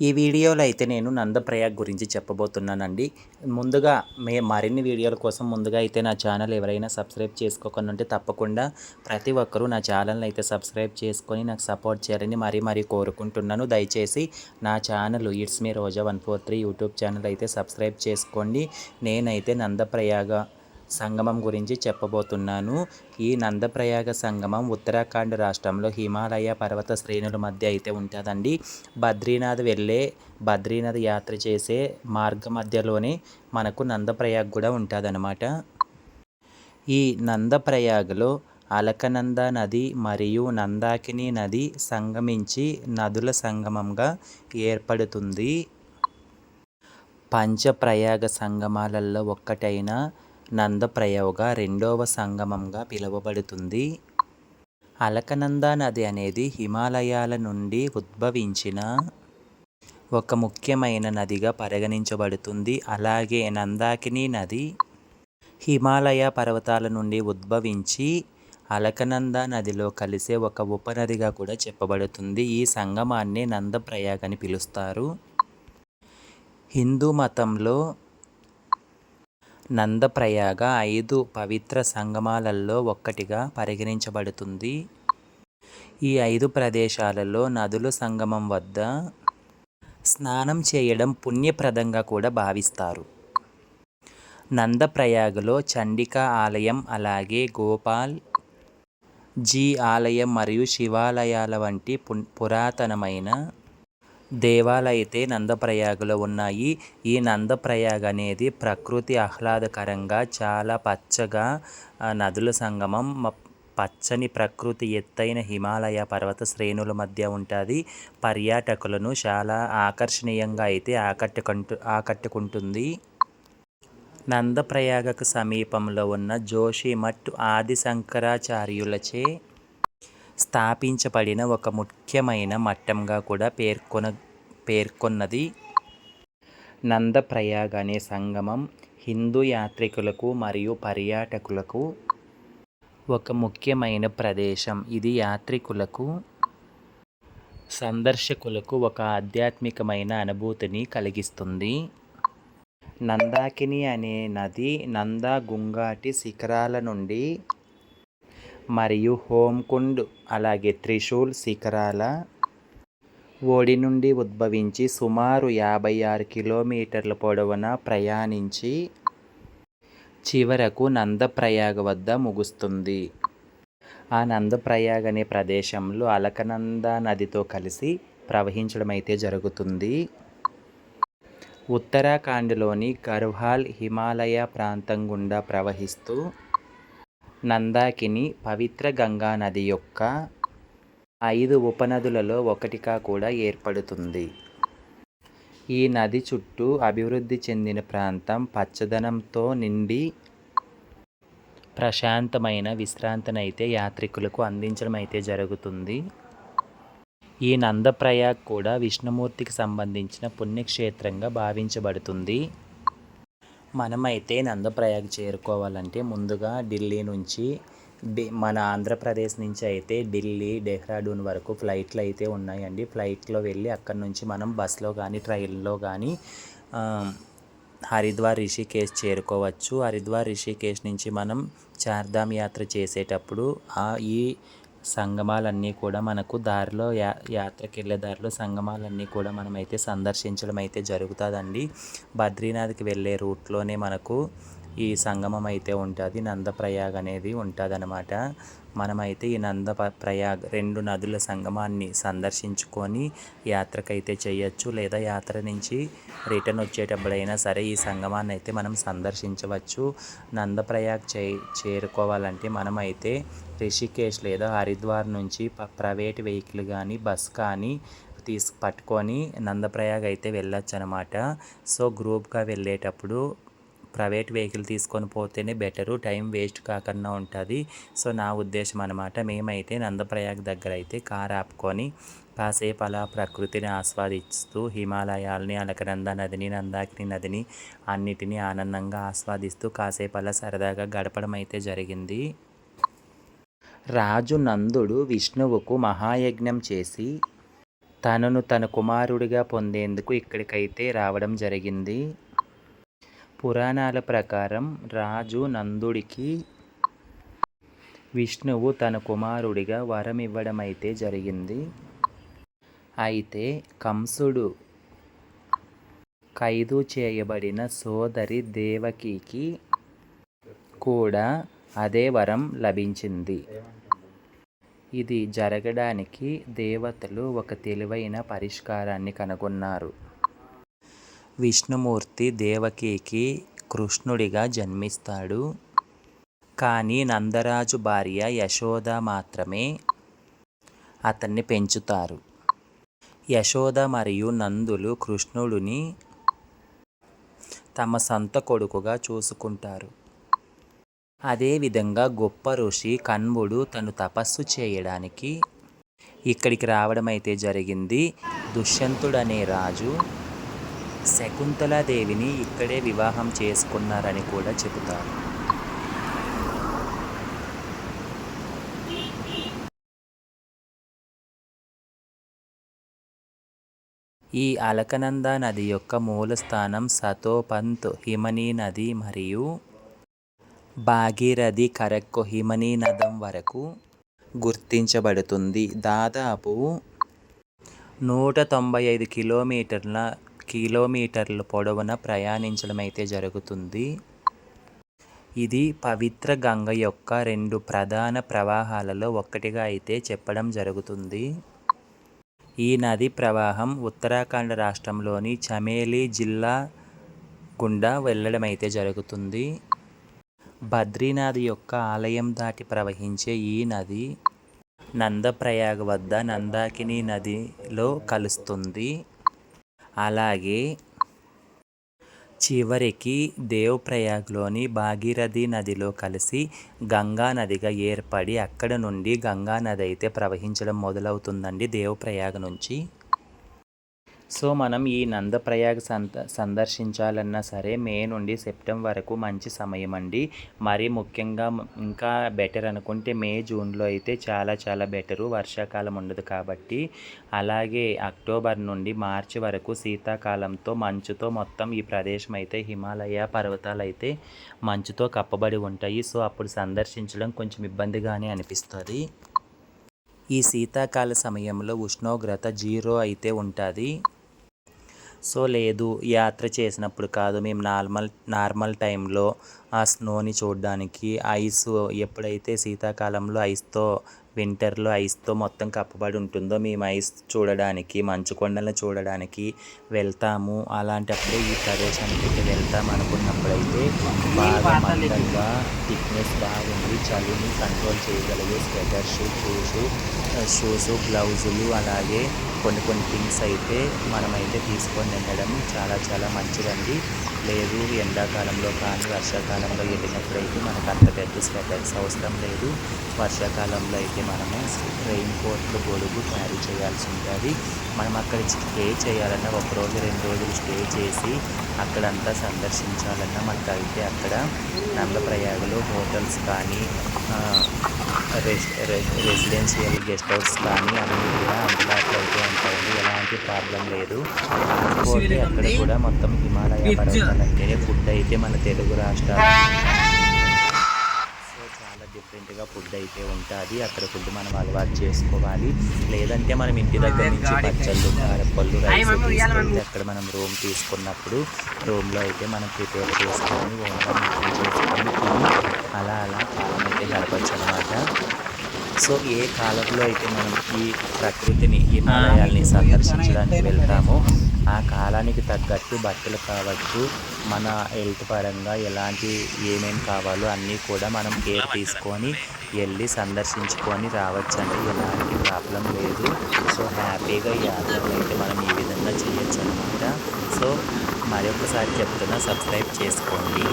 ఈ వీడియోలో అయితే నేను నందప్రయాగ్ గురించి చెప్పబోతున్నానండి. ముందుగా మే మరిన్ని వీడియోల కోసం ముందుగా అయితే నా ఛానల్ ఎవరైనా సబ్స్క్రైబ్ చేసుకోకుండా ఉంటే తప్పకుండా ప్రతి ఒక్కరూ నా ఛానల్ని అయితే సబ్స్క్రైబ్ చేసుకొని నాకు సపోర్ట్ చేయాలని మరీ మరీ కోరుకుంటున్నాను. దయచేసి నా channel it's me Roja one four three YouTube channel అయితే సబ్స్క్రైబ్ చేసుకోండి. నేనైతే నందప్రయాగ సంగమం గురించి చెప్పబోతున్నాను. ఈ నందప్రయాగ సంగమం ఉత్తరాఖండ్ రాష్ట్రంలో హిమాలయ పర్వత శ్రేణుల మధ్య అయితే ఉంటుందండి. బద్రీనాథ్ వెళ్ళే బద్రీనాథ్ యాత్ర చేసే మార్గ మధ్యలోనే మనకు నందప్రయాగ్ కూడా ఉంటుందన్నమాట. ఈ నందప్రయాగ్లో అలకనంద నది మరియు నందాకిని నది సంగమించి నదుల సంగమంగా ఏర్పడుతుంది. పంచప్రయాగ సంగమాలలో ఒక్కటైన నందప్రయోగ రెండవ సంగమంగా పిలువబడుతుంది. అలకనంద నది అనేది హిమాలయాల నుండి ఉద్భవించిన ఒక ముఖ్యమైన నదిగా పరిగణించబడుతుంది. అలాగే నందాకిని నది హిమాలయ పర్వతాల నుండి ఉద్భవించి అలకనంద నదిలో కలిసే ఒక ఉపనదిగా కూడా చెప్పబడుతుంది. ఈ సంగమాన్ని నందప్రయాగ్ అని పిలుస్తారు. హిందూ మతంలో నందప్రయాగ ఐదు పవిత్ర సంగమాలలో ఒక్కటిగా పరిగణించబడుతుంది. ఈ ఐదు ప్రదేశాలలో నదుల సంగమం వద్ద స్నానం చేయడం పుణ్యప్రదంగా కూడా భావిస్తారు. నందప్రయాగలో చండికా ఆలయం అలాగే గోపాల్ జీ ఆలయం మరియు శివాలయాల వంటి పురాతనమైన దేవాలైతే నందప్రయాగలో ఉన్నాయి. ఈ నందప్రయాగ అనేది ప్రకృతి ఆహ్లాదకరంగా చాలా పచ్చగా నదుల సంగమం పచ్చని ప్రకృతి ఎత్తైన హిమాలయ పర్వత శ్రేణుల మధ్య ఉంటుంది. పర్యాటకులను చాలా ఆకర్షణీయంగా అయితే ఆకట్టుకుంటు ఆకట్టుకుంటుంది. నందప్రయాగకు సమీపంలో ఉన్న జోషిమఠ్ ఆది శంకరాచార్యులచే స్థాపించబడిన ఒక ముఖ్యమైన మట్టంగా కూడా పేర్కొన పేర్కొన్నది నందప్రయాగ్ అనే సంగమం. హిందూ యాత్రికులకు మరియు పర్యాటకులకు ఒక ముఖ్యమైన ప్రదేశం. ఇది యాత్రికులకు సందర్శకులకు ఒక ఆధ్యాత్మికమైన అనుభూతిని కలిగిస్తుంది. నందాకిని అనే నది నందా గుంగాటి శిఖరాల నుండి మరియు హోమ్కుండ్ అలాగే త్రిశూల్ శిఖరాల ఓడి నుండి ఉద్భవించి సుమారు యాభై ఆరు కిలోమీటర్ల పొడవున ప్రయాణించి చివరకు నందప్రయాగ వద్ద ముగుస్తుంది. ఆ నందప్రయాగ్ అనే ప్రదేశంలో అలకనంద నదితో కలిసి ప్రవహించడం అయితే జరుగుతుంది. ఉత్తరాఖండ్లోని గర్వాల్ హిమాలయ ప్రాంతం గుండా ప్రవహిస్తూ నందాకిని పవిత్ర గంగా నది యొక్క ఐదు ఉపనదులలో ఒకటిగా కూడా ఏర్పడుతుంది. ఈ నది చుట్టూ అభివృద్ధి చెందిన ప్రాంతం పచ్చదనంతో నిండి ప్రశాంతమైన విశ్రాంతినైతే యాత్రికులకు అందించడం అయితే జరుగుతుంది. ఈ నందప్రయాగ్ కూడా విష్ణుమూర్తికి సంబంధించిన పుణ్యక్షేత్రంగా భావించబడుతుంది. మనమైతే నందప్రయాగ్ చేరుకోవాలంటే ముందుగా ఢిల్లీ నుంచి మన ఆంధ్రప్రదేశ్ నుంచి అయితే ఢిల్లీ డెహ్రాడూన్ వరకు ఫ్లైట్లు అయితే ఉన్నాయండి. ఫ్లైట్లో వెళ్ళి అక్కడ నుంచి మనం బస్లో కానీ ట్రైన్లో కానీ హరిద్వార్ రిషికేశ్ చేరుకోవచ్చు. హరిద్వార్ రిషికేశ్ నుంచి మనం చార్ధామ్ యాత్ర చేసేటప్పుడు ఈ సంగమాలన్నీ కూడా మనకు దారిలో యా యాత్రకి వెళ్ళే దారిలో సంగమాలన్నీ కూడా మనమైతే సందర్శించడం అయితే జరుగుతుందండి. బద్రీనాథ్కి వెళ్ళే రూట్లోనే మనకు ఈ సంగమం అయితే ఉంటుంది. నందప్రయాగ్ అనేది ఉంటుంది అనమాట మనమైతే ఈ నంద ప్రయాగ్ రెండు నదుల సంగమాన్ని సందర్శించుకొని యాత్రకైతే చేయొచ్చు. లేదా యాత్ర నుంచి రిటర్న్ వచ్చేటప్పుడైనా సరే ఈ సంగమాన్ని అయితే మనం సందర్శించవచ్చు. నందప్రయాగ్ చే చేరుకోవాలంటే మనమైతే రిషికేశ్ లేదా హరిద్వార్ నుంచి ప్రైవేట్ వెహికల్ కానీ బస్ కానీ తీసు పట్టుకొని నందప్రయాగ్ అయితే వెళ్ళొచ్చు అనమాట సో గ్రూప్గా వెళ్ళేటప్పుడు ప్రైవేట్ వెహికల్ తీసుకొని పోతేనే బెటరు టైం వేస్ట్ కాకుండా ఉంటుంది. సో నా ఉద్దేశం అనమాట మేమైతే నందప్రయాగ్ దగ్గర అయితే కార్ ఆపుకొని కాసేపు అలా ప్రకృతిని ఆస్వాదిస్తూ హిమాలయాల్ని అలకనంద నదిని నందాకిని నదిని అన్నిటినీ ఆనందంగా ఆస్వాదిస్తూ కాసేపు అలా సరదాగా గడపడం అయితే జరిగింది. రాజు నందుడు విష్ణువుకు మహాయజ్ఞం చేసి తనను తన కుమారుడిగా పొందేందుకు ఇక్కడికైతే రావడం జరిగింది. పురాణాల ప్రకారం రాజు నందుడికి విష్ణువు తన కుమారుడిగా వరం ఇవ్వడం అయితే జరిగింది. అయితే కంసుడు ఖైదు చేయబడిన సోదరి దేవకికి కూడా అదే వరం లభించింది. ఇది జరగడానికి దేవతలు ఒక తెలివైన పరిష్కారాన్ని కనుగొన్నారు. విష్ణుమూర్తి దేవకికి కృష్ణుడిగా జన్మిస్తాడు. కానీ నందరాజు భార్య యశోద మాత్రమే అతన్ని పెంచుతారు. యశోద మరియు నందులు కృష్ణుడిని తమ సొంత కొడుకుగా చూసుకుంటారు. అదేవిధంగా గొప్ప ఋషి కన్వుడు తను తపస్సు చేయడానికి ఇక్కడికి రావడం అయితే జరిగింది. దుష్యంతుడనే రాజు శకుంతలాదేవిని ఇక్కడే వివాహం చేసుకున్నారని కూడా చెబుతారు. ఈ అలకనంద నది యొక్క మూల స్థానం సతోపంత్ హిమనీ నది మరియు భాగీరథి కరక్కు హిమనీ నదం వరకు గుర్తించబడుతుంది. దాదాపు నూట తొంభై ఐదు కిలోమీటర్ల కిలోమీటర్ల పొడవున ప్రయాణించడం అయితే జరుగుతుంది. ఇది పవిత్ర గంగ యొక్క రెండు ప్రధాన ప్రవాహాలలో ఒక్కటిగా అయితే చెప్పడం జరుగుతుంది. ఈ నది ప్రవాహం ఉత్తరాఖండ్ రాష్ట్రంలోని చమేలి జిల్లా గుండా వెళ్ళడం అయితే జరుగుతుంది. బద్రీనాథ్ యొక్క ఆలయం దాటి ప్రవహించే ఈ నది నందప్రయాగ వద్ద నందాకిని నదిలో కలుస్తుంది. అలాగే చివరికి దేవప్రయాగ్లోని భాగీరథి నదిలో కలిసి గంగా నదిగా ఏర్పడి అక్కడ నుండి గంగా నది అయితే ప్రవహించడం మొదలవుతుందండి దేవప్రయాగ నుంచి. సో మనం ఈ నందప్రయాగ సంద సందర్శించాలన్నా సరే మే నుండి సెప్టెంబర్ వరకు మంచి సమయం అండి. మరి ముఖ్యంగా ఇంకా బెటర్ అనుకుంటే మే జూన్లో అయితే చాలా చాలా బెటరు. వర్షాకాలం ఉండదు కాబట్టి. అలాగే అక్టోబర్ నుండి మార్చి వరకు శీతాకాలంతో మంచుతో మొత్తం ఈ ప్రదేశం అయితే హిమాలయ పర్వతాలు అయితే మంచుతో కప్పబడి ఉంటాయి. సో అప్పుడు సందర్శించడం కొంచెం ఇబ్బందిగానే అనిపిస్తుంది. ఈ శీతాకాల సమయంలో ఉష్ణోగ్రత జీరో అయితే ఉంటుంది. సో లేదు యాత్ర చేసినప్పుడు కాదు. మేము నార్మల్ నార్మల్ టైంలో ఆ స్నోని చూడడానికి ఐస్ ఎప్పుడైతే శీతాకాలంలో ఐస్తో వింటర్లో ఐస్తో మొత్తం కప్పబడి ఉంటుందో మేము ఐస్ చూడడానికి మంచు కొండలను చూడడానికి వెళ్తాము. అలాంటప్పుడు ఈ ప్రదేశానికి వెళ్తాం అనుకున్నప్పుడైతే బాగా మందంగా థిక్నెస్ బాగుంది. చలిని కంట్రోల్ చేయగలిగే షూ షూస్ షూస్ గ్లౌజులు అలాగే కొన్ని కొన్ని థింగ్స్ అయితే మనమైతే తీసుకొని వెళ్ళడం చాలా చాలా మంచిదండి. లేదు ఎండాకాలంలో కానీ వర్షాకాలంలో వెళ్ళినప్పుడైతే మనకు అంత పెద్ద స్వెటర్స్ అవసరం లేదు. వర్షాకాలంలో అయితే మనము రెయిన్ కోట్లు గొడుగు క్యారీ చేయాల్సి ఉంటుంది. మనం అక్కడ స్టే చేయాలన్నా ఒక రోజు రెండు రోజులు స్టే చేసి అక్కడంతా సందర్శించాలన్నా మనకు అయితే అక్కడ నందప్రయాగలో హోటల్స్ కానీ రెసిడెన్షియల్ గెస్ట్ హౌస్ కానీ అన్నీ కూడా అందుబాటులో అయితే ఉంటాయి. ఎలాంటి ప్రాబ్లం లేదు. కాకపోతే అక్కడ కూడా మొత్తం హిమాలయ పర్వతాలు అంటేనే ఫుడ్ అయితే మన తెలుగు రాష్ట్రాలు సో చాలా డిఫరెంట్గా ఫుడ్ అయితే ఉంటుంది. అక్కడ ఫుడ్ మనం అలవాటు చేసుకోవాలి. లేదంటే మనం ఇంటి దగ్గర నుంచి పచ్చళ్ళు కారపళ్ళు రైస్ తీసుకెళ్తే అక్కడ మనం రూమ్ తీసుకున్నప్పుడు రూమ్లో అయితే మనం ప్రిపేర్ చేసుకొని ఓన్గా చేసుకొని అలా అలా కాలం అయితే గడపచ్చు అనమాట సో ఏ కాలంలో అయితే మనం ఈ ప్రకృతిని హిమాలయాల్ని సందర్శించడానికి వెళ్తామో ఆ కాలానికి తగ్గట్టు బట్టలు కావచ్చు మన హెల్త్ పరంగా ఎలాంటి ఏమేమి కావాలో అన్నీ కూడా మనం కేర్ తీసుకొని వెళ్ళి సందర్శించుకొని రావచ్చండి. ఎలాంటి ప్రాబ్లం లేదు. సో హ్యాపీగా ఈ యాత్రలు అయితే మనం ఈ విధంగా చేయొచ్చు అనమాట సో మరొకసారి చెప్తున్నా సబ్స్క్రైబ్ చేసుకోండి.